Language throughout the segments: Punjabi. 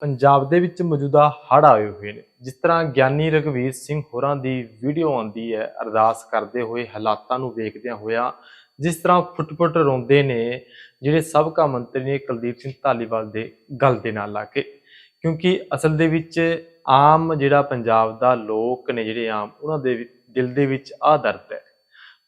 ਪੰਜਾਬ ਦੇ ਵਿੱਚ ਮੌਜੂਦਾ ਹੜ੍ਹ ਆਏ ਹੋਏ ਨੇ। ਜਿਸ ਤਰ੍ਹਾਂ ਗਿਆਨੀ ਰਘਵੀਰ ਸਿੰਘ ਹੋਰਾਂ ਦੀ ਵੀਡੀਓ ਆਉਂਦੀ ਹੈ, ਅਰਦਾਸ ਕਰਦੇ ਹੋਏ ਹਾਲਾਤਾਂ ਨੂੰ ਵੇਖਦਿਆਂ ਹੋਇਆਂ, ਜਿਸ ਤਰ੍ਹਾਂ ਫੁੱਟ-ਫੁੱਟ ਰੋਂਦੇ ਨੇ, ਜਿਹੜੇ ਸਾਬਕਾ ਮੰਤਰੀ ਨੇ ਕੁਲਦੀਪ ਸਿੰਘ ਧਾਲੀਵਾਲ ਦੇ ਗੱਲ ਦੇ ਨਾਲ ਲਾ ਕੇ। ਕਿਉਂਕਿ ਅਸਲ ਦੇ ਵਿੱਚ ਆਮ ਜਿਹੜਾ ਪੰਜਾਬ ਦਾ ਲੋਕ ਨੇ ਜਿਹੜੇ ਆਮ, ਉਹਨਾਂ ਦੇ ਦਿਲ ਦੇ ਵਿੱਚ ਆ ਦਰਦ ਹੈ।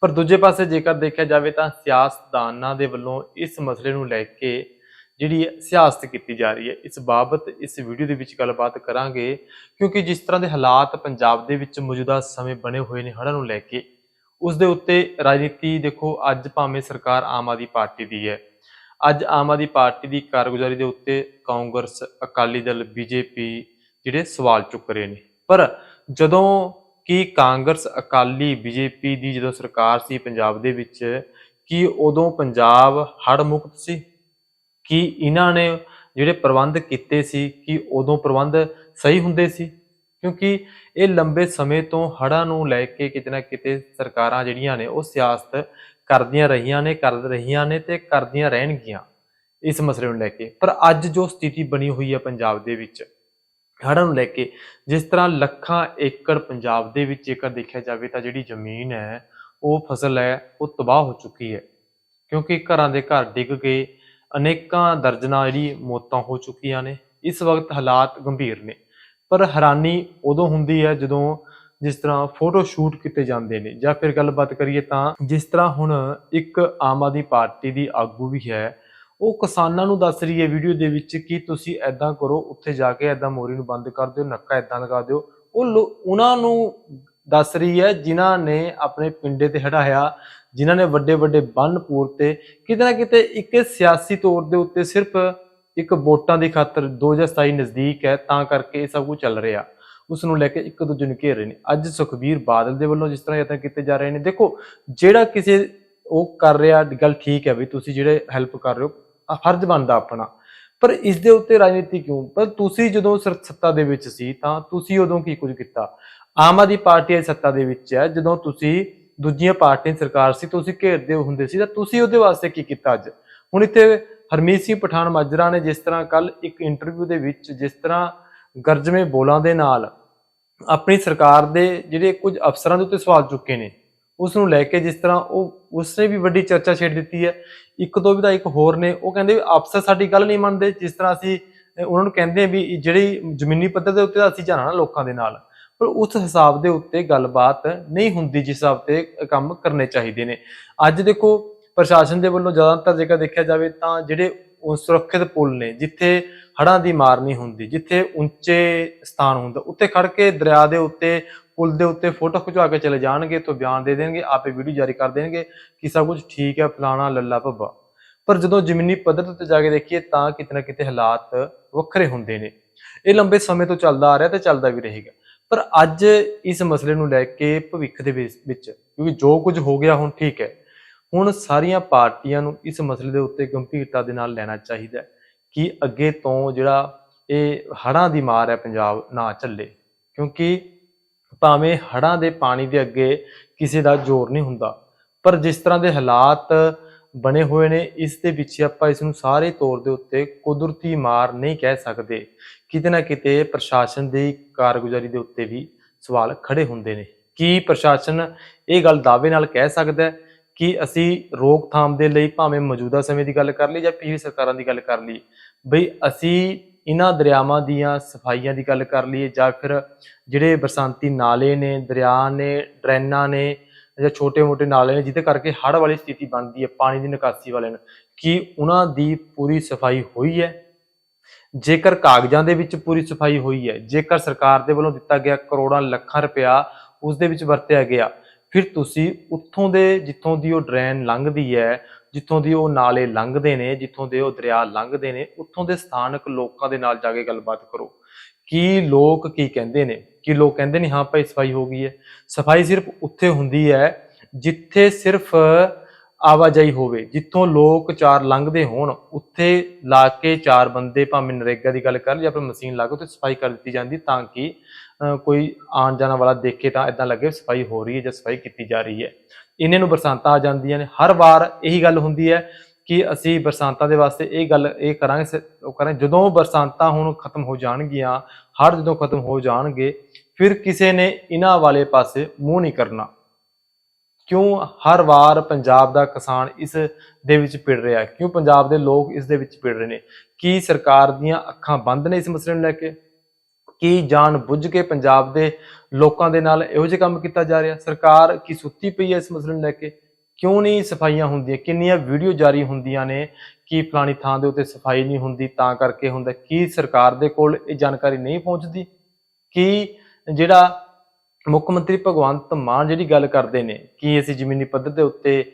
ਪਰ ਦੂਜੇ ਪਾਸੇ ਜੇਕਰ ਦੇਖਿਆ ਜਾਵੇ ਤਾਂ ਸਿਆਸਤਦਾਨਾਂ ਦੇ ਵੱਲੋਂ ਇਸ ਮਸਲੇ ਨੂੰ ਲੈ ਕੇ ਜਿਹੜੀ ਹੈ, ਸਿਆਸਤ ਕੀਤੀ ਜਾ ਰਹੀ ਹੈ। ਇਸ ਬਾਬਤ, ਇਸ ਵੀਡੀਓ ਦੇ ਵਿੱਚ ਗੱਲਬਾਤ ਕਰਾਂਗੇ ਕਿਉਂਕਿ ਜਿਸ ਤਰ੍ਹਾਂ ਦੇ ਹਾਲਾਤ ਪੰਜਾਬ ਦੇ ਵਿੱਚ ਮੌਜੂਦਾ ਸਮੇਂ ਬਣੇ ਹੋਏ ਨੇ ਹੜ੍ਹਾਂ ਨੂੰ ਲੈ ਕੇ, ਉਸ ਦੇ ਉੱਤੇ ਰਾਜਨੀਤੀ ਦੇਖੋ, ਅੱਜ ਭਾਵੇਂ ਸਰਕਾਰ ਆਮ ਆਦਮੀ ਪਾਰਟੀ ਦੀ ਹੈ। ਅੱਜ ਆਮ ਆਦਮੀ ਪਾਰਟੀ ਦੀ ਕਾਰਗੁਜ਼ਾਰੀ ਦੇ ਉੱਤੇ ਕਾਂਗਰਸ, ਅਕਾਲੀ ਦਲ, ਬੀਜੇਪੀ ਜਿਹੜੇ ਸਵਾਲ ਚੁੱਕ ਰਹੇ ਨੇ। ਪਰ ਜਦੋਂ ਕਿ ਕਾਂਗਰਸ, ਅਕਾਲੀ, ਬੀਜੇਪੀ ਦੀ ਜਦੋਂ ਸਰਕਾਰ ਸੀ ਪੰਜਾਬ ਦੇ ਵਿੱਚ, ਕੀ ਉਦੋਂ ਪੰਜਾਬ ਹੜ੍ਹ ਮੁਕਤ ਸੀ? ਕਿ ਇਹਨਾਂ ਨੇ ਜਿਹੜੇ ਪ੍ਰਬੰਧ ਕੀਤੇ ਸੀ, ਕਿ ਉਦੋਂ ਪ੍ਰਬੰਧ ਸਹੀ ਹੁੰਦੇ ਸੀ? ਕਿਉਂਕਿ ਇਹ ਲੰਬੇ ਸਮੇਂ ਤੋਂ ਹੜ੍ਹਾਂ ਨੂੰ ਲੈ ਕੇ ਕਿਤੇ ਨਾ ਕਿਤੇ ਸਰਕਾਰਾਂ ਜਿਹੜੀਆਂ ਨੇ, ਉਹ ਸਿਆਸਤ ਕਰਦੀਆਂ ਰਹੀਆਂ ਨੇ, ਕਰ ਰਹੀਆਂ ਨੇ ਤੇ ਕਰਦੀਆਂ ਰਹਿਣਗੀਆਂ ਇਸ ਮਸਲੇ ਨੂੰ ਲੈ ਕੇ। ਪਰ ਅੱਜ ਜੋ ਸਥਿਤੀ ਬਣੀ ਹੋਈ ਹੈ ਪੰਜਾਬ ਦੇ ਵਿੱਚ, ਹੜ੍ਹਾਂ ਨੂੰ ਲੈ ਕੇ, ਜਿਸ ਤਰ੍ਹਾਂ ਲੱਖਾਂ ਏਕੜ ਪੰਜਾਬ ਦੇ ਵਿੱਚ ਜੇਕਰ ਦੇਖਿਆ ਜਾਵੇ ਤਾਂ ਜਿਹੜੀ ਜ਼ਮੀਨ ਹੈ, ਉਹ ਫਸਲ ਹੈ, ਉਹ ਤਬਾਹ ਹੋ ਚੁੱਕੀ ਹੈ। ਕਿਉਂਕਿ ਘਰਾਂ ਦੇ ਘਰ ਡਿੱਗ ਗਏ ਅਨੇਕਾਂ ਦਰਜਨਾਂ ਜਿਹੜੀ ਮੌਤਾਂ ਹੋ ਚੁੱਕੀਆਂ ਨੇ, ਇਸ ਵਕਤ ਹਾਲਾਤ ਗੰਭੀਰ ਨੇ। ਪਰ ਹੈਰਾਨੀ ਉਦੋਂ ਹੁੰਦੀ ਹੈ ਜਦੋਂ ਜਿਸ ਤਰ੍ਹਾਂ ਫੋਟੋ ਸ਼ੂਟ ਕੀਤੇ ਜਾਂਦੇ ਨੇ। ਜਾਂ ਫਿਰ ਗੱਲਬਾਤ ਕਰੀਏ ਤਾਂ ਜਿਸ ਤਰ੍ਹਾਂ ਹੁਣ ਇੱਕ ਆਮ ਆਦਮੀ ਪਾਰਟੀ ਦੀ ਆਗੂ ਵੀ ਹੈ, ਉਹ ਕਿਸਾਨਾਂ ਨੂੰ ਦੱਸ ਰਹੀ ਹੈ ਵੀਡੀਓ ਦੇ ਵਿੱਚ ਕਿ ਤੁਸੀਂ ਐਦਾਂ ਕਰੋ, ਉੱਥੇ ਜਾ ਕੇ ਐਦਾਂ ਮੋਰੀ ਨੂੰ ਬੰਦ ਕਰ ਦਿਓ, ਨੱਕਾ ਐਦਾਂ ਲਗਾ ਦਿਓ। ਉਹ ਲੋ- ਉਹਨਾਂ ਨੂੰ ਦੱਸ ਰਹੀ ਹੈ ਜਿਨ੍ਹਾਂ ਨੇ ਆਪਣੇ ਪਿੰਡੇ ਤੇ ਹਟਾਇਆ ਜਿਨ੍ਹਾਂ ਨੇ ਵੱਡੇ ਵੱਡੇ ਬੰਨ ਪੂਰਤੇ ਕਿਤੇ ਨਾ ਕਿਤੇ ਇੱਕ ਸਿਆਸੀ ਤੌਰ ਦੇ ਉੱਤੇ ਸਿਰਫ ਇੱਕ ਵੋਟਾਂ ਦੀ ਖਾਤਰ 2027 ਨਜ਼ਦੀਕ ਹੈ, ਤਾਂ ਕਰਕੇ ਇਹ ਸਭ ਕੁਝ ਚੱਲ ਰਿਹਾ। ਉਸ ਨੂੰ ਲੈ ਕੇ ਇੱਕ ਦੂਜੇ ਨੂੰ ਘੇਰ ਰਹੇ ਨੇ। ਅੱਜ ਸੁਖਬੀਰ ਬਾਦਲ ਦੇ ਵੱਲੋਂ ਜਿਸ ਤਰ੍ਹਾਂ ਯਤਨ ਕੀਤੇ ਜਾ ਰਹੇ ਨੇ, ਦੇਖੋ, ਜਿਹੜਾ ਕਿਸੇ ਉਹ ਕਰ ਰਿਹਾ, ਗੱਲ ਠੀਕ ਹੈ ਵੀ ਤੁਸੀਂ ਜਿਹੜੇ ਹੈਲਪ ਕਰ ਰਹੇ ਹੋ ਫਰਜ਼ ਬਣਦਾ ਆਪਣਾ। ਪਰ ਇਸ ਦੇ ਉੱਤੇ ਰਾਜਨੀਤੀ ਕਿਉਂ? ਪਰ ਤੁਸੀਂ ਜਦੋਂ ਸਰ- ਸੱਤਾ ਦੇ ਵਿੱਚ ਸੀ ਤਾਂ ਤੁਸੀਂ ਉਦੋਂ ਕੀ ਕੁਝ ਕੀਤਾ? ਆਮ ਆਦਮੀ ਪਾਰਟੀ ਦੀ ਸੱਤਾ ਦੇ ਵਿੱਚ ਹੈ, ਜਦੋਂ ਤੁਸੀਂ ਦੂਜੀਆਂ ਪਾਰਟੀਆਂ ਦੀ ਸਰਕਾਰ ਸੀ, ਤੁਸੀਂ ਘੇਰਦੇ ਹੁੰਦੇ ਸੀ, ਤਾਂ ਤੁਸੀਂ ਉਹਦੇ ਵਾਸਤੇ ਕੀ ਕੀਤਾ ਅੱਜ? ਹੁਣ ਇੱਥੇ ਹਰਮੀਤ ਸਿੰਘ ਪਠਾਨ ਮਾਜਰਾ ਨੇ ਜਿਸ ਤਰ੍ਹਾਂ ਕੱਲ ਇੱਕ ਇੰਟਰਵਿਊ ਦੇ ਵਿੱਚ ਜਿਸ ਤਰ੍ਹਾਂ ਗਰਜਵੇਂ ਬੋਲਾਂ ਦੇ ਨਾਲ ਆਪਣੀ ਸਰਕਾਰ ਦੇ ਜਿਹੜੇ ਕੁਝ ਅਫਸਰਾਂ ਦੇ ਉੱਤੇ ਸਵਾਲ ਚੁੱਕੇ ਨੇ ਉਸ ਨੂੰ ਲੈ ਕੇ ਜਿਸ ਤਰ੍ਹਾਂ ਉਹ, ਉਸਨੇ ਵੀ ਵੱਡੀ ਚਰਚਾ ਛੇੜ ਦਿੱਤੀ ਹੈ। ਇੱਕ ਦੋ ਵਿਧਾਇਕ ਹੋਰ ਨੇ, ਉਹ ਕਹਿੰਦੇ ਵੀ ਅਫਸਰ ਸਾਡੀ ਗੱਲ ਨਹੀਂ ਮੰਨਦੇ, ਜਿਸ ਤਰ੍ਹਾਂ ਅਸੀਂ, ਉਹਨਾਂ ਨੂੰ ਕਹਿੰਦੇ ਆ ਵੀ ਜਿਹੜੀ ਜ਼ਮੀਨੀ ਪੱਧਰ ਦੇ ਉੱਤੇ ਤਾਂ ਅਸੀਂ ਜਾਣਾ ਨਾ ਲੋਕਾਂ ਦੇ ਨਾਲ। ਪਰ ਉਸ ਹਿਸਾਬ ਦੇ ਉੱਤੇ ਗੱਲਬਾਤ ਨਹੀਂ ਹੁੰਦੀ ਜਿਸ ਹਿਸਾਬ ਤੇ ਕੰਮ ਕਰਨੇ ਚਾਹੀਦੇ ਨੇ। ਅੱਜ ਦੇਖੋ, ਪ੍ਰਸ਼ਾਸਨ ਦੇ ਵੱਲੋਂ ਜ਼ਿਆਦਾਤਰ ਜੇਕਰ ਦੇਖਿਆ ਜਾਵੇ ਤਾਂ ਜਿਹੜੇ ਉਹ ਸੁਰੱਖਿਅਤ ਪੁਲ ਨੇ, ਜਿੱਥੇ ਹੜ੍ਹਾਂ ਦੀ ਮਾਰ ਨਹੀਂ ਹੁੰਦੀ, ਜਿੱਥੇ ਉੱਚੇ ਸਥਾਨ ਹੁੰਦਾ ਉੱਤੇ ਖੜ ਕੇ ਦਰਿਆ ਦੇ ਉੱਤੇ, ਪੁਲ ਦੇ ਉੱਤੇ ਫੋਟੋ ਖਿਚਵਾ ਕੇ ਚਲੇ ਜਾਣਗੇ ਤੋਂ ਬਿਆਨ ਦੇ ਦੇਣਗੇ, ਆਪੇ ਵੀਡੀਓ ਜਾਰੀ ਕਰ ਦੇਣਗੇ ਕਿ ਸਭ ਕੁਝ ਠੀਕ ਹੈ, ਫਲਾਣਾ ਲੱਲਾ ਭੱਬਾ। ਪਰ ਜਦੋਂ ਜ਼ਮੀਨੀ ਪੱਧਰ ਤੇ ਜਾ ਕੇ ਦੇਖੀਏ ਤਾਂ ਕਿਤੇ ਨਾ ਕਿਤੇ ਹਾਲਾਤ ਵੱਖਰੇ ਹੁੰਦੇ ਨੇ। ਇਹ ਲੰਬੇ ਸਮੇਂ ਤੋਂ ਚੱਲਦਾ ਆ ਰਿਹਾ ਤੇ ਚੱਲਦਾ ਵੀ ਰਹੇਗਾ। ਪਰ ਅੱਜ ਇਸ ਮਸਲੇ ਨੂੰ ਲੈ ਕੇ ਭਵਿੱਖ ਦੇ ਵਿੱਚ ਕਿਉਂਕਿ ਜੋ ਕੁਝ ਹੋ ਗਿਆ ਹੁਣ ਠੀਕ ਹੈ। ਹੁਣ ਸਾਰੀਆਂ ਪਾਰਟੀਆਂ ਨੂੰ ਇਸ ਮਸਲੇ ਦੇ ਉੱਤੇ ਗੰਭੀਰਤਾ ਦੇ ਨਾਲ ਲੈਣਾ ਚਾਹੀਦਾ ਕਿ ਅੱਗੇ ਤੋਂ ਜਿਹੜਾ ਇਹ ਹੜ੍ਹਾਂ ਦੀ ਮਾਰ ਹੈ ਪੰਜਾਬ ਨਾ ਚੱਲੇ। ਕਿਉਂਕਿ ਭਾਵੇਂ ਹੜ੍ਹਾਂ ਦੇ ਪਾਣੀ ਦੇ ਅੱਗੇ ਕਿਸੇ ਦਾ ਜ਼ੋਰ ਨਹੀਂ ਹੁੰਦਾ, ਪਰ ਜਿਸ ਤਰ੍ਹਾਂ ਦੇ ਹਾਲਾਤ ਬਣੇ ਹੋਏ ਨੇ, ਇਸ ਦੇ ਪਿੱਛੇ ਆਪਾਂ ਇਸ ਨੂੰ ਸਾਰੇ ਤੌਰ ਦੇ ਉੱਤੇ ਕੁਦਰਤੀ ਮਾਰ ਨਹੀਂ ਕਹਿ ਸਕਦੇ। ਕਿਤੇ ਨਾ ਕਿਤੇ ਪ੍ਰਸ਼ਾਸਨ ਦੀ ਕਾਰਗੁਜ਼ਾਰੀ ਦੇ ਉੱਤੇ ਵੀ ਸਵਾਲ ਖੜੇ ਹੁੰਦੇ ਨੇ। ਕੀ ਪ੍ਰਸ਼ਾਸਨ ਇਹ ਗੱਲ ਦਾਅਵੇ ਨਾਲ ਕਹਿ ਸਕਦਾ ਹੈ ਕਿ ਅਸੀਂ ਰੋਕਥਾਮ ਦੇ ਲਈ ਭਾਵੇਂ ਮੌਜੂਦਾ ਸਮੇਂ ਦੀ ਗੱਲ ਕਰ ਲਈ ਜਾਂ ਪਿਛਲੀ ਸਰਕਾਰਾਂ ਦੀ ਗੱਲ ਕਰ ਲਈ? ਬਈ ਅਸੀਂ ਇਹਨਾਂ ਦਰਿਆਵਾਂ ਦੀਆਂ ਸਫਾਈਆਂ ਦੀ ਗੱਲ ਕਰ ਲਈਏ ਜਾਂ ਫਿਰ ਜਿਹੜੇ ਬਰਸਾਂਤੀ ਨਾਲੇ ਨੇ, ਦਰਿਆ ਨੇ, ਡਰੈਨਾਂ ਨੇ ਜਾਂ ਛੋਟੇ-ਮੋਟੇ ਨਾਲੇ ਨੇ, ਜਿਹਦੇ ਕਰਕੇ ਹੜ੍ਹ ਵਾਲੀ ਸਥਿਤੀ ਬਣਦੀ ਹੈ, ਪਾਣੀ ਦੀ ਨਿਕਾਸੀ ਵਾਲੇ ਨੇ। ਕੀ ਉਹਨਾਂ ਦੀ ਪੂਰੀ ਸਫ਼ਾਈ ਹੋਈ ਹੈ? ਜੇਕਰ ਕਾਗਜ਼ਾਂ ਦੇ ਵਿੱਚ ਪੂਰੀ ਸਫ਼ਾਈ ਹੋਈ ਹੈ, ਜੇਕਰ ਸਰਕਾਰ ਦੇ ਵੱਲੋਂ ਦਿੱਤਾ ਗਿਆ ਕਰੋੜਾਂ ਲੱਖਾਂ ਰੁਪਇਆ ਉਸ ਦੇ ਵਿੱਚ ਵਰਤਿਆ ਗਿਆ, ਫਿਰ ਤੁਸੀਂ ਉੱਥੋਂ ਦੇ ਜਿੱਥੋਂ ਦੀ ਉਹ ਡਰੇਨ ਲੰਘਦੀ ਹੈ, ਜਿੱਥੋਂ ਦੀ ਉਹ ਨਾਲੇ ਲੰਘਦੇ ਨੇ, ਜਿੱਥੋਂ ਦੇ ਉਹ ਦਰਿਆ ਲੰਘਦੇ ਨੇ, ਉੱਥੋਂ ਦੇ ਸਥਾਨਕ ਲੋਕਾਂ ਦੇ ਨਾਲ ਜਾ ਕੇ ਗੱਲਬਾਤ ਕਰੋ। ਕੀ ਲੋਕ ਕੀ ਕਹਿੰਦੇ ਨੇ? ਕਿ ਲੋਕ ਕਹਿੰਦੇ ਨੇ ਹਾਂ ਭਾਈ ਸਫ਼ਾਈ ਹੋ ਗਈ ਹੈ। ਸਫ਼ਾਈ ਸਿਰਫ ਉੱਥੇ ਹੁੰਦੀ ਹੈ ਜਿੱਥੇ ਸਿਰਫ ਆਵਾਜਾਈ ਹੋਵੇ ਜਿੱਥੋਂ ਲੋਕ ਚਾਰ ਲੰਘਦੇ ਹੋਣ ਉੱਥੇ ਲਾ ਕੇ ਚਾਰ ਬੰਦੇ ਭਾਵੇਂ ਨਰੇਗਾ ਦੀ ਗੱਲ ਕਰ ਜਾਂ ਫਿਰ ਮਸ਼ੀਨ ਲਾ ਕੇ ਉੱਥੇ ਸਫ਼ਾਈ ਕਰ ਦਿੱਤੀ ਜਾਂਦੀ ਤਾਂ ਕਿ ਅਹ, ਕੋਈ ਆਉਣ ਜਾਣ ਵਾਲਾ ਦੇਖੇ ਤਾਂ ਇਦਾਂ ਲੱਗੇ ਸਫ਼ਾਈ ਹੋ ਰਹੀ ਹੈ ਜਾਂ ਸਫ਼ਾਈ ਕੀਤੀ ਜਾ ਰਹੀ ਹੈ। ਇਹਨਾਂ ਨੂੰ ਬਰਸਾਤਾਂ ਆ ਜਾਂਦੀਆਂ ਨੇ। ਹਰ ਵਾਰ ਇਹੀ ਗੱਲ ਹੁੰਦੀ ਹੈ ਕਿ ਅਸੀਂ ਬਰਸਾਤਾਂ ਦੇ ਵਾਸਤੇ ਇਹ ਗੱਲ, ਇਹ ਕਰਾਂਗੇ ਉਹ ਕਰਾਂਗੇ। ਜਦੋਂ ਬਰਸਾਤਾਂ ਹੁਣ ਖਤਮ ਹੋ ਜਾਣਗੀਆਂ, ਹੜ੍ਹ ਜਦੋਂ ਖਤਮ ਹੋ ਜਾਣਗੇ, ਫਿਰ ਕਿਸੇ ਨੇ ਇਹਨਾਂ ਵਾਲੇ ਪਾਸੇ ਮੂੰਹ ਨਹੀਂ ਕਰਨਾ। ਕਿਉਂ ਹਰ ਵਾਰ ਪੰਜਾਬ ਦਾ ਕਿਸਾਨ ਇਸ ਦੇ ਵਿੱਚ ਪਿੜ ਰਿਹਾ ਕਿਉਂ ਪੰਜਾਬ ਦੇ ਲੋਕ ਇਸ ਦੇ ਵਿੱਚ ਪਿੜ ਰਹੇ ਨੇ? ਕੀ ਸਰਕਾਰ ਦੀਆਂ ਅੱਖਾਂ ਬੰਦ ਨੇ ਇਸ ਮਸਲੇ ਨੂੰ ਲੈ ਕੇ? ਕੀ ਜਾਣ ਬੁੱਝ ਕੇ ਪੰਜਾਬ ਦੇ ਲੋਕਾਂ ਦੇ ਨਾਲ ਇਹੋ ਜਿਹੇ ਕੰਮ ਕੀਤਾ ਜਾ ਰਿਹਾ? ਸਰਕਾਰ ਕੀ ਸੁੱਤੀ ਪਈ ਹੈ ਇਸ ਮਸਲੇ ਨੂੰ ਲੈ ਕੇ? ਕਿਉਂ ਨਹੀਂ ਸਫਾਈਆਂ ਹੁੰਦੀਆਂ? ਕਿੰਨੀਆਂ ਵੀਡੀਓ ਜਾਰੀ ਹੁੰਦੀਆਂ ਨੇ? ਕਿ ਫਲਾਣੀ ਥਾਂ ਦੇ ਉੱਤੇ ਸਫ਼ਾਈ ਨਹੀਂ ਹੁੰਦੀ? ਤਾਂ ਕਰਕੇ ਹੁੰਦਾ, ਕੀ ਸਰਕਾਰ ਦੇ ਕੋਲ ਇਹ ਜਾਣਕਾਰੀ ਨਹੀਂ ਪਹੁੰਚਦੀ? ਕੀ ਜਿਹੜਾ ਮੁੱਖ ਮੰਤਰੀ ਭਗਵੰਤ ਮਾਨ ਜਿਹੜੀ ਗੱਲ ਕਰਦੇ ਨੇ, ਕਿ ਅਸੀਂ ਜ਼ਮੀਨੀ ਪੱਧਰ ਦੇ ਉੱਤੇ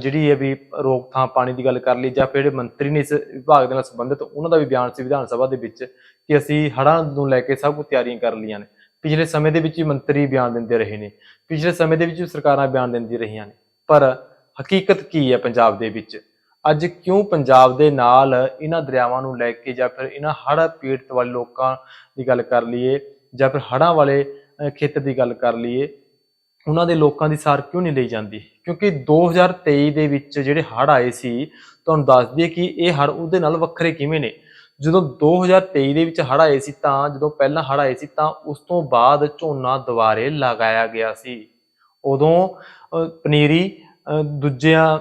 ਜਿਹੜੀ ਹੈ ਵੀ ਰੋਕਥਾਮ ਪਾਣੀ ਦੀ ਗੱਲ ਕਰ ਲਈ ਜਾਂ ਫਿਰ ਜਿਹੜੇ ਮੰਤਰੀ ਨੇ ਇਸ ਵਿਭਾਗ ਦੇ ਨਾਲ ਸੰਬੰਧਿਤ, ਉਹਨਾਂ ਦਾ ਵੀ ਬਿਆਨ ਸੀ ਵਿਧਾਨ ਸਭਾ ਦੇ ਵਿੱਚ ਕਿ ਅਸੀਂ ਹੜ੍ਹਾਂ ਨੂੰ ਲੈ ਕੇ ਸਭ ਕੁਝ ਤਿਆਰੀਆਂ ਕਰ ਲਈਆਂ ਨੇ। ਪਿਛਲੇ ਸਮੇਂ ਦੇ ਵਿੱਚ ਵੀ ਮੰਤਰੀ ਬਿਆਨ ਦਿੰਦੇ ਰਹੇ ਨੇ। ਪਿਛਲੇ ਸਮੇਂ ਦੇ ਵਿੱਚ ਵੀ ਸਰਕਾਰਾਂ ਬਿਆਨ ਦਿੰਦੀ ਰਹੀਆਂ ਨੇ। ਪਰ ਹਕੀਕਤ ਕੀ ਹੈ ਪੰਜਾਬ ਦੇ ਵਿੱਚ? ਅੱਜ ਕਿਉਂ ਪੰਜਾਬ ਦੇ ਨਾਲ ਇਹਨਾਂ ਦਰਿਆਵਾਂ ਨੂੰ ਲੈ ਕੇ ਜਾਂ ਫਿਰ ਇਹਨਾਂ ਹੜ੍ਹ ਪੀੜਤ ਵਾਲੇ ਲੋਕਾਂ ਦੀ ਗੱਲ ਕਰ ਲਈਏ ਜਾਂ ਫਿਰ ਹੜ੍ਹਾਂ ਵਾਲੇ ਖੇਤਰ ਦੀ ਗੱਲ ਕਰ ਲਈਏ, ਉਹਨਾਂ ਦੇ ਲੋਕਾਂ ਦੀ ਸਾਰ ਕਿਉਂ ਨਹੀਂ ਲਈ ਜਾਂਦੀ? ਕਿਉਂਕਿ 2023 ਦੇ ਵਿੱਚ ਜਿਹੜੇ ਹੜ੍ਹ ਆਏ ਸੀ, ਤੁਹਾਨੂੰ ਦੱਸ ਦਈਏ ਕਿ ਇਹ ਹੜ੍ਹ ਉਹਦੇ ਨਾਲ ਵੱਖਰੇ ਕਿਵੇਂ ਨੇ? ਜਦੋਂ 2023 ਦੇ ਵਿੱਚ ਹੜ੍ਹ ਆਏ ਸੀ ਤਾਂ, ਜਦੋਂ ਪਹਿਲਾਂ ਹੜ੍ਹ ਆਏ ਸੀ ਤਾਂ ਉਸ ਤੋਂ ਬਾਅਦ ਝੋਨਾ ਦੁਬਾਰੇ ਲਗਾਇਆ ਗਿਆ ਸੀ। ਉਦੋਂ ਪਨੀਰੀ ਅਹ, ਦੂਜਿਆਂ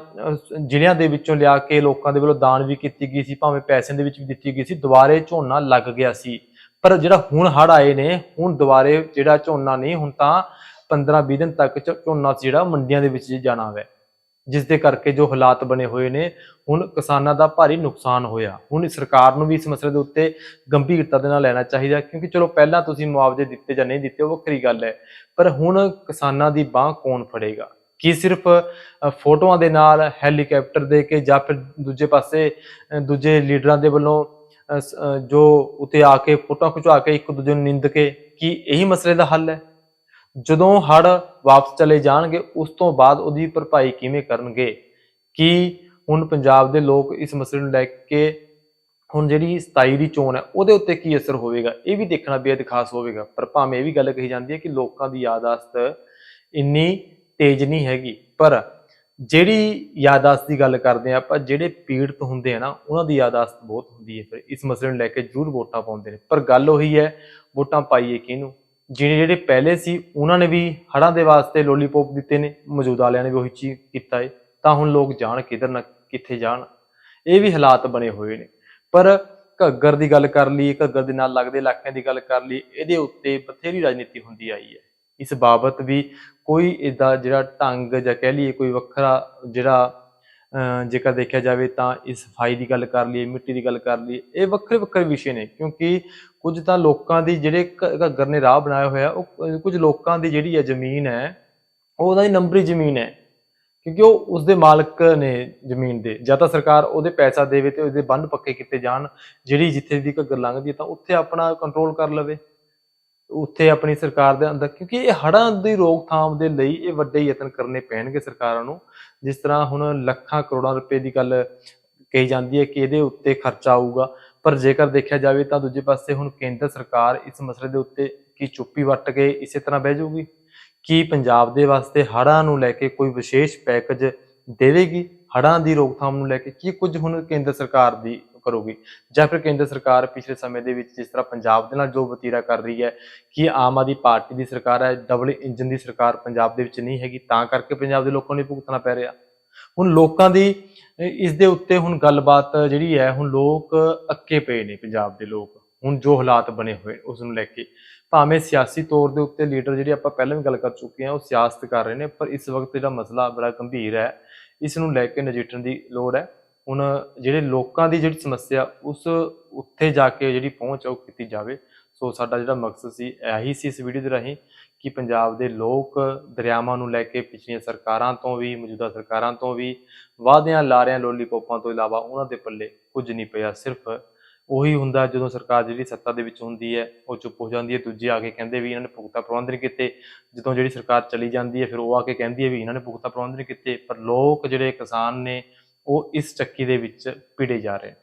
ਜ਼ਿਲ੍ਹਿਆਂ ਦੇ ਵਿੱਚੋਂ ਲਿਆ ਕੇ ਲੋਕਾਂ ਦੇ ਵੱਲੋਂ ਦਾਨ ਵੀ ਕੀਤੀ ਗਈ ਸੀ ਭਾਵੇਂ ਪੈਸਿਆਂ ਦੇ ਵਿੱਚ ਵੀ ਦਿੱਤੀ ਗਈ ਸੀ ਦੁਬਾਰੇ ਝੋਨਾ ਲੱਗ ਗਿਆ ਸੀ। ਪਰ ਜਿਹੜਾ ਹੁਣ ਹੜ੍ਹ ਆਏ ਨੇ ਹੁਣ ਦੁਬਾਰੇ ਜਿਹੜਾ ਝੋਨਾ ਨਹੀਂ ਹੁਣ ਤਾਂ 15-20 ਦਿਨ ਤੱਕ ਝ- ਝੋਨਾ ਜਿਹੜਾ ਮੰਡੀਆਂ ਦੇ ਵਿੱਚ ਜਾਣਾ ਹੈ ਜਿਸ ਦੇ ਕਰਕੇ ਜੋ ਹਾਲਾਤ ਬਣੇ ਹੋਏ ਨੇ, ਹੁਣ ਕਿਸਾਨਾਂ ਦਾ ਭਾਰੀ ਨੁਕਸਾਨ ਹੋਇਆ। ਹੁਣ ਸਰਕਾਰ ਨੂੰ ਵੀ ਇਸ ਮਸਲੇ ਦੇ ਉੱਤੇ ਗੰਭੀਰਤਾ ਦੇ ਨਾਲ ਲੈਣਾ ਚਾਹੀਦਾ, ਕਿਉਂਕਿ ਚਲੋ ਪਹਿਲਾਂ ਤੁਸੀਂ ਮੁਆਵਜ਼ੇ ਦਿੱਤੇ ਜਾਂ ਨਹੀਂ ਦਿੱਤੇ, ਉਹ ਵੱਖਰੀ ਗੱਲ ਹੈ। ਪਰ ਹੁਣ ਕਿਸਾਨਾਂ ਦੀ ਬਾਹ ਕੌਣ ਫੜੇਗਾ? ਕੀ ਸਿਰਫ ਫੋਟੋਆਂ ਦੇ ਨਾਲ, ਹੈਲੀਕਾਪਟਰ ਦੇ ਕੇ ਜਾਂ ਫਿਰ ਦੂਜੇ ਪਾਸੇ ਦੂਜੇ ਲੀਡਰਾਂ ਦੇ ਵੱਲੋਂ ਜੋ ਉਤੇ ਆ ਕੇ ਫੋਟੋਆਂ ਖਿਚਵਾ ਕੇ ਇੱਕ ਦੂਜੇ ਨੂੰ ਨਿੰਦ ਕੇ, ਕੀ ਇਹੀ ਮਸਲੇ ਦਾ ਹੱਲ ਹੈ? ਜਦੋਂ ਹੜ ਵਾਪਸ ਚਲੇ ਜਾਣਗੇ, ਉਸ ਤੋਂ ਬਾਅਦ ਉਹਦੀ ਭਰਪਾਈ ਕਿਵੇਂ ਕਰਨਗੇ? ਕੀ ਹੁਣ ਪੰਜਾਬ ਦੇ ਲੋਕ ਇਸ ਮਸਲੇ ਨੂੰ ਲੈ ਕੇ ਹੁਣ ਜਿਹੜੀ 27 ਦੀ ਚੋਣ ਹੈ, ਉਹਦੇ ਉੱਤੇ ਕੀ ਅਸਰ ਹੋਵੇਗਾ? ਇਹ ਵੀ ਦੇਖਣਾ ਬੇहद ਖਾਸ ਹੋਵੇਗਾ। ਪਰ ਭਾਵੇਂ ਇਹ ਵੀ ਗੱਲ ਕਹੀ ਜਾਂਦੀ ਹੈ ਕਿ ਲੋਕਾਂ ਦੀ ਯਾਦਾਸ਼ਤ ਇੰਨੀ ਤੇਜ਼ ਨਹੀਂ ਹੈਗੀ। ਪਰ ਜਿਹੜੀ ਯਾਦਾਸ਼ਤ ਦੀ ਗੱਲ ਕਰਦੇ ਆ ਆਪਾਂ, ਜਿਹੜੇ ਪੀੜਤ ਹੁੰਦੇ ਆ ਨਾ, ਉਹਨਾਂ ਦੀ ਯਾਦਾਸ਼ਤ ਬਹੁਤ ਹੁੰਦੀ ਹੈ। ਫਿਰ ਇਸ ਮਸਲੇ ਨੂੰ ਲੈ ਕੇ ਜ਼ਰੂਰ ਵੋਟਾਂ ਪਾਉਂਦੇ ਨੇ। ਪਰ ਗੱਲ ਉਹੀ ਹੈ, ਵੋਟਾਂ ਪਾਈਏ ਕਿਹਨੂੰ? ਜਿਹੜੇ ਜਿਹੜੇ ਪਹਿਲੇ ਸੀ, ਉਹਨਾਂ ਨੇ ਵੀ ਹੜਾਂ ਦੇ ਵਾਸਤੇ ਲੋਲੀਪੌਪ ਦਿੱਤੇ ਨੇ, ਮੌਜੂਦਾ ਵਾਲਿਆਂ ਨੇ ਵੀ ਉਹੀ ਚੀਜ਼ ਕੀਤਾ ਹੈ ਤਾਂ ਹੁਣ ਲੋਕ ਜਾਣ ਕਿਧਰ ਨਾ, ਕਿੱਥੇ ਜਾਣ। ਇਹ ਵੀ ਹਾਲਾਤ ਬਣੇ ਹੋਏ ਨੇ। ਪਰ ਘੱਗਰ ਦੀ ਗੱਲ ਕਰ ਲਈ ਘੱਗਰ ਦੇ ਨਾਲ ਲੱਗਦੇ ਇਲਾਕਿਆਂ ਦੀ ਗੱਲ ਕਰ ਲਈ ਇਹਦੇ ਉੱਤੇ ਬਥੇਰੀ ਰਾਜਨੀਤੀ ਹੁੰਦੀ ਆਈ ਹੈ। ਇਸ ਬਾਬਤ ਵੀ ਕੋਈ ਇਦਾਂ ਜਿਹੜਾ ਢੰਗ ਜਾਂ ਕਹਿ ਲਈਏ ਕੋਈ ਵੱਖਰਾ ਜਿਹੜਾ ਜੇਕਰ ਦੇਖਿਆ ਜਾਵੇ ਤਾਂ ਇਸ ਸਫ਼ਾਈ ਦੀ ਗੱਲ ਕਰ ਲਈਏ, ਮਿੱਟੀ ਦੀ ਗੱਲ ਕਰ ਲਈਏ, ਇਹ ਵੱਖਰੇ ਵੱਖਰੇ ਵਿਸ਼ੇ ਨੇ ਕਿਉਂਕਿ ਕੁਝ ਤਾਂ ਲੋਕਾਂ ਦੀ ਜਿਹੜੇ ਘ- ਘੱਗਰ ਨੇ ਰਾਹ ਬਣਾਇਆ ਹੋਇਆ, ਉਹ ਕੁਝ ਲੋਕਾਂ ਦੀ ਜਿਹੜੀ ਹੈ ਜ਼ਮੀਨ ਹੈ, ਉਹ ਉਹਦਾ ਹੀ ਨੰਬਰੀ ਜ਼ਮੀਨ ਹੈ। ਕਿਉਂਕਿ ਉਹ ਉਸਦੇ ਮਾਲਕ ਨੇ ਜ਼ਮੀਨ ਦੇ, ਜਾਂ ਤਾਂ ਸਰਕਾਰ ਉਹਦੇ ਪੈਸਾ ਦੇਵੇ ਤੇ ਉਹਦੇ ਬੰਨ ਪੱਕੇ ਕੀਤੇ ਜਾਣ, ਜਿਹੜੀ ਜਿੱਥੇ ਦੀ ਘੱਗਰ ਲੰਘਦੀ ਹੈ ਤਾਂ ਉੱਥੇ ਆਪਣਾ ਕੰਟਰੋਲ ਕਰ ਲਵੇ। ਉੱਥੇ ਆਪਣੀ ਸਰਕਾਰ ਦੇ ਅੰਦਰ, ਕਿਉਂਕਿ ਇਹ ਹੜ੍ਹਾਂ ਦੀ ਰੋਕਥਾਮ ਦੇ ਲਈ ਇਹ ਵੱਡੇ ਯਤਨ ਕਰਨੇ ਪੈਣਗੇ ਸਰਕਾਰਾਂ ਨੂੰ। ਜਿਸ ਤਰ੍ਹਾਂ ਹੁਣ ਲੱਖਾਂ ਕਰੋੜਾਂ ਰੁਪਏ ਦੀ ਗੱਲ ਕਹੀ ਜਾਂਦੀ ਹੈ ਕਿ ਇਹਦੇ ਉੱਤੇ ਖਰਚਾ ਆਊਗਾ। ਪਰ ਜੇਕਰ ਦੇਖਿਆ ਜਾਵੇ ਤਾਂ ਦੂਜੇ ਪਾਸੇ ਹੁਣ ਕੇਂਦਰ ਸਰਕਾਰ ਇਸ ਮਸਲੇ ਦੇ ਉੱਤੇ ਕੀ ਚੁੱਪੀ ਵੱਟ ਕੇ ਇਸੇ ਤਰ੍ਹਾਂ ਬਹਿ ਜਾਊਗੀ? ਕੀ ਪੰਜਾਬ ਦੇ ਵਾਸਤੇ ਹੜ੍ਹਾਂ ਨੂੰ ਲੈ ਕੇ ਕੋਈ ਵਿਸ਼ੇਸ਼ ਪੈਕੇਜ ਦੇਵੇਗੀ? ਹੜ੍ਹਾਂ ਦੀ ਰੋਕਥਾਮ ਨੂੰ ਲੈ ਕੇ ਕੀ ਕੁਝ ਹੁਣ ਕੇਂਦਰ ਸਰਕਾਰ ਦੀ ਕਰੂਗੀ। ਜਾਂ ਫਿਰ ਕੇਂਦਰ ਸਰਕਾਰ ਪਿਛਲੇ ਸਮੇਂ ਦੇ ਵਿੱਚ ਜਿਸ ਤਰ੍ਹਾਂ ਪੰਜਾਬ ਦੇ ਨਾਲ ਜੋ ਵਤੀਰਾ ਕਰ ਰਹੀ ਹੈ ਕਿ ਆਮ ਆਦਮੀ ਪਾਰਟੀ ਦੀ ਸਰਕਾਰ ਹੈ ਡਬਲ ਇੰਜਨ ਦੀ ਸਰਕਾਰ ਪੰਜਾਬ ਦੇ ਵਿੱਚ ਨਹੀਂ ਹੈਗੀ, ਤਾਂ ਕਰਕੇ ਪੰਜਾਬ ਦੇ ਲੋਕਾਂ ਨੂੰ ਭੁਗਤਣਾ ਪੈ ਰਿਹਾ। ਹੁਣ ਲੋਕਾਂ ਦੀ, ਇਸ ਦੇ ਉੱਤੇ ਹੁਣ ਗੱਲਬਾਤ ਜਿਹੜੀ ਹੈ, ਹੁਣ ਲੋਕ ਅੱਕੇ ਪਏ ਨੇ ਪੰਜਾਬ ਦੇ ਲੋਕ। ਹੁਣ ਜੋ ਹਾਲਾਤ ਬਣੇ ਹੋਏ ਉਸ ਨੂੰ ਲੈ ਕੇ। ਭਾਵੇਂ ਸਿਆਸੀ ਤੌਰ ਦੇ ਉੱਤੇ ਲੀਡਰ ਜਿਹੜੇ ਆਪਾਂ ਪਹਿਲਾਂ ਵੀ ਗੱਲ ਕਰ ਚੁੱਕੇ ਹਾਂ, ਉਹ ਸਿਆਸਤ ਕਰ ਰਹੇ ਨੇ, ਪਰ ਇਸ ਵਕਤ ਜਿਹੜਾ ਮਸਲਾ ਬੜਾ ਗੰਭੀਰ ਹੈ, ਇਸ ਨੂੰ ਲੈ ਕੇ ਨਜਿੱਠਣ ਦੀ ਲੋੜ ਹੈ। ਹੁਣ ਜਿਹੜੇ ਲੋਕਾਂ ਦੀ ਜਿਹੜੀ ਸਮੱਸਿਆ, ਉਸ ਉੱਥੇ ਜਾ ਕੇ ਜਿਹੜੀ ਪਹੁੰਚ ਉਹ ਕੀਤੀ ਜਾਵੇ। ਸੋ ਸਾਡਾ ਜਿਹੜਾ ਮਕਸਦ ਸੀ, ਇਹੀ ਸੀ ਇਸ ਵੀਡੀਓ ਦੇ ਰਾਹੀਂ ਕਿ ਪੰਜਾਬ ਦੇ ਲੋਕ ਦਰਿਆਵਾਂ ਨੂੰ ਲੈ ਕੇ ਪਿਛਲੀਆਂ ਸਰਕਾਰਾਂ ਤੋਂ ਵੀ, ਮੌਜੂਦਾ ਸਰਕਾਰਾਂ ਤੋਂ ਵੀ, ਵਾਅਦਿਆਂ, ਲਾਰਿਆਂ, ਲੋਲੀਪੋਪਾਂ ਤੋਂ ਇਲਾਵਾ ਉਹਨਾਂ ਦੇ ਪੱਲੇ ਕੁਝ ਨਹੀਂ ਪਿਆ। ਸਿਰਫ ਉਹੀ ਹੁੰਦਾ ਜਦੋਂ ਸਰਕਾਰ ਜਿਹੜੀ ਸੱਤਾ ਦੇ ਵਿੱਚ ਹੁੰਦੀ ਹੈ, ਉਹ ਚੁੱਪ ਹੋ ਜਾਂਦੀ ਹੈ। ਦੂਜੇ ਆ ਕੇ ਕਹਿੰਦੇ ਵੀ ਇਹਨਾਂ ਨੇ ਪੁਖਤਾ ਪ੍ਰਬੰਧ ਨਹੀਂ ਕੀਤੇ। ਜਦੋਂ ਜਿਹੜੀ ਸਰਕਾਰ ਚਲੀ ਜਾਂਦੀ ਹੈ, ਫਿਰ ਉਹ ਆ ਕੇ ਕਹਿੰਦੀ ਹੈ ਵੀ ਇਹਨਾਂ ਨੇ ਪੁਖਤਾ ਪ੍ਰਬੰਧ ਨਹੀਂ ਕੀਤੇ। ਪਰ ਲੋਕ ਜਿਹੜੇ ਕਿਸਾਨ ਨੇ ਉਹ ਇਸ ਚੱਕੀ ਦੇ ਵਿੱਚ ਪਿੜੇ ਜਾ ਰਹੇ